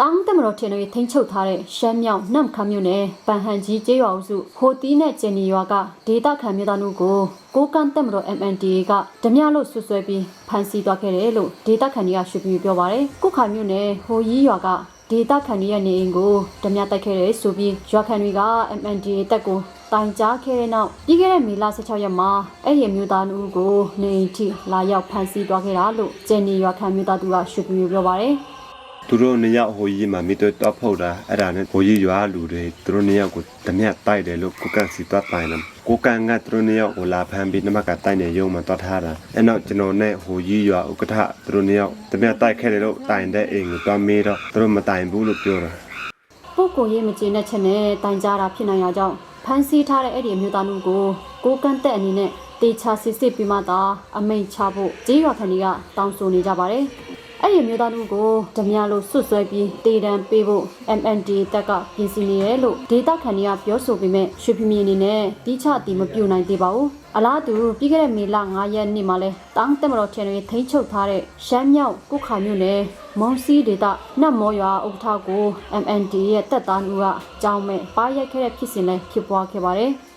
တောင်းတမတော်ထင်တွေထိန်းချုပ်ထားတဲ့ရှမ်းမြောက်နှမ်ခမ်းမြို့နယ်ပန်ဟန်ကြီးကျေးရွာအုပ်စုဟိုတီးနဲ့ကျင်နီရွာကဒေတာခံမြို့သားတို့ကိုကိုကန့်တမတော် MNDA ကဓမြလို့ဆွဆွဲပြီးဖမ်းဆီးသွားခဲ့တယ်လို့ဒေတာခံတွေကရှုပ်ပြီးပြောပါတယ်ကုခါမြို့နယ်ဟိုကြီးရွာကဒေတာခံတွေရဲ့နေအိမ်ကိုဓမြတိုက်ခဲ့တယ်ဆိုပြီးရွာခံတွေက MNDA တက်ကိုတိုင်ကြားခဲ့တဲ့နောက်ပြီးခဲ့တဲ့မေလ16ရက်မှာအဲ့ဒီမြို့သားတို့ကိုနေအိမ်ထိလာရောက်ဖမ်းဆီးသွားခဲ့တာလို့ကျင်နီရွာခံမြို့သားတို့ကရှုပ်ပြီးပြောပါတယ် သူတို့နှစ်ယောက်ဟိုကြီးမှာမိတော့တော့ဖုတ်တာအဲ့ဒါနဲ့ဟိုကြီးရွာလူတွေသူတို့နှစ်ယောက်ကိုတမျက်တိုက်တယ်လို့ကိုကန်စီတော့တိုင်တယ်ကိုကန်ကသူတို့နှစ်ယောက်ကိုလာဖမ်းပြီးနမကတိုင်နေရုံမှာတော့ထားတာအဲ့နောက်ကျွန်တော်နဲ့ဟိုကြီးရွာဥက္ကဋ္ဌသူတို့နှစ်ယောက်တမျက်တိုက်ခဲ့တယ်လို့တိုင်တဲ့အိမ်ကိုတော့မေးတော့သူတို့မတိုင်ဘူးလို့ပြောတာပုဂ္ဂိုလ်ရေးမကျေနပ်ချက်နဲ့တိုင်ကြားတာဖြစ်နိုင်ရကြောင်းဖမ်းဆီးထားတဲ့အဲ့ဒီအမျိုးသားတို့ကိုကိုကန့်တက်အနေနဲ့တေချာစစ်စစ်ပြီးမှသာအမိန့်ချဖို့ကြေးရွာခံတွေကတောင်းဆိုနေကြပါတယ်။ အဲ့ဒီအမျိုးသားတို့ကိုဓမြလို့ဆွတ်ဆွဲပြီးတေတံပေးဖို့ MND တက်ကပြင်ဆင်နေရဲလို့ဒေတာခံတွေကပြောဆိုပေမဲ့ရွှေပြင်းပြင်းအနေနဲ့တီးချတီမပြုတ်နိုင်သေးပါဘူး။အလားတူပြီးခဲ့တဲ့မေလ9ရက်နေ့မှာလဲတောင်းတက်မတော်ချန်တွေထိန်းချုပ်ထားတဲ့ရှမ်းမြောက်ကုခါမြို့နယ်မုံစီဒေတာနတ်မောရွာဥက္ကဋ္ဌကို MND ရဲ့တက်သားလူကကြောင်းမဲ့ပါရိုက်ခဲ့တဲ့ဖြစ်စဉ်လဲဖြစ်ပွားခဲ့ပါတယ်။